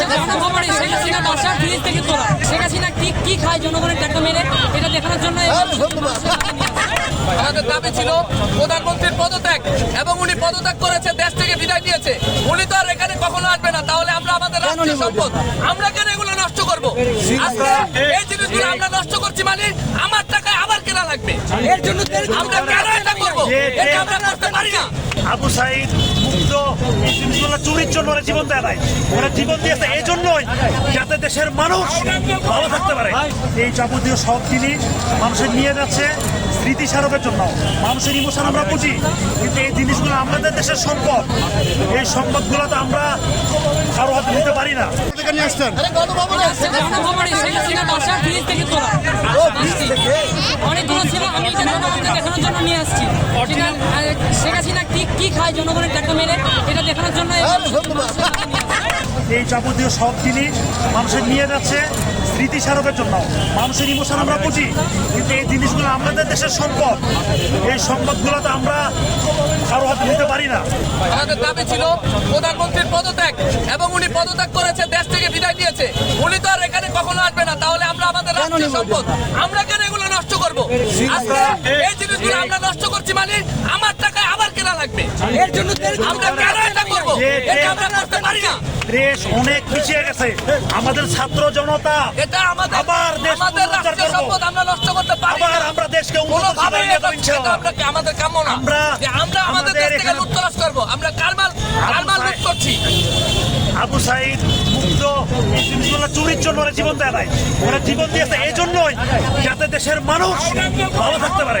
জনগণের শেখ হাসিনা বাসার ফ্রিজ থেকে তোলা। শেখ হাসিনা কি কি খায় জনগণের টাকা মেরে এটা দেখানোর জন্য আমাদের দাবি ছিল প্রধানমন্ত্রীর পদত্যাগ এবং উনি পদত্যাগ করেছে দেশ থেকে বিদায় নিয়েছে। উনি তো আর এখানে কখনো আসবে না তাহলে আমরা আমাদের রাষ্ট্রীয় সম্পদ আমরা কেন এগুলো নষ্ট করব? এই জিনিসগুলো আমরা নষ্ট করছি মানে আমার টাকায় আবার কেনা লাগবে। এর জন্য আমরা কেন এটা করব? এটা আমরা করতে পারি না। আবু সাইদ মুগ্ধ জিনিসগুলো চুরির জন্য ওরা জীবন দেয় নাই। ওরা জীবন দিয়েছে এই জন্যই যাতে দেশের মানুষ ভালো থাকতে পারে। এই যাবতীয় সব জিনিস মানুষের নিয়ে যাচ্ছে স্মৃতি স্মারকের জন্য। মানুষের ইমোশন আমরা বুঝি কিন্তু এই জিনিসগুলো আমাদের দেশের সম্পদ। এই সম্পদগুলো তো আমরা কারও হাতে নিতে পারি না। অনেকগুলো ছিল আমি দেখানোর জন্য নিয়ে আসছি। শেখ হাসিনা কি খায় জনগণের টাকা মেরে? এটা দেখানোর জন্য এই যাবতীয় সব জিনিস মানুষের নিয়ে যাচ্ছে স্মৃতি স্মারকের জন্য। মানুষের ইমোশন আমরা বুঝি কিন্তু এই জিনিসগুলো আমাদের দেশের সম্পদ। এই সম্পদগুলো তো আমরা কারও হাতে নিতে পারি না। আমাদের দাবি ছিল প্রধানমন্ত্রীর পদত্যাগ এবং উনি পদত্যাগ করেছে দেশ থেকে বিদায় নিয়েছে উনি তো আর এখানে কখনো আসবে না তাহলে আমরা আমাদের রাষ্ট্রীয় সম্পদ আমরা কেন এগুলো নষ্ট করব? এই জিনিসগুলো আমরা নষ্ট করছি মানে আমার টাকায় আবার কেনা লাগবে এর জন্য আমরা কেন এটা করব? এটা আমরা করতে পারি না। দেশ অনেক পিছিয়ে গেছে। আমাদের ছাত্র জনতা এটা আমাদের আবার দেশ আমাদের করব। সম্পদ আমরা নষ্ট করতে পারি আবার আমরা দেশকে উন্নত জীবনে এটা। আমরা কি আমাদের কাম্য না। আমরা- যে আমরা আমাদের দেশ থেকে লুটতরাজ করব। আমরা কারমাল কারমাল লুট করছি। আবু সাইদ জিনিসগুলো চুরির জন্য ওরা জীবন দেয় নাই। ওরা জীবন দিয়েছে। এই জন্যই যাতে দেশের মানুষ ভালো থাকতে পারে।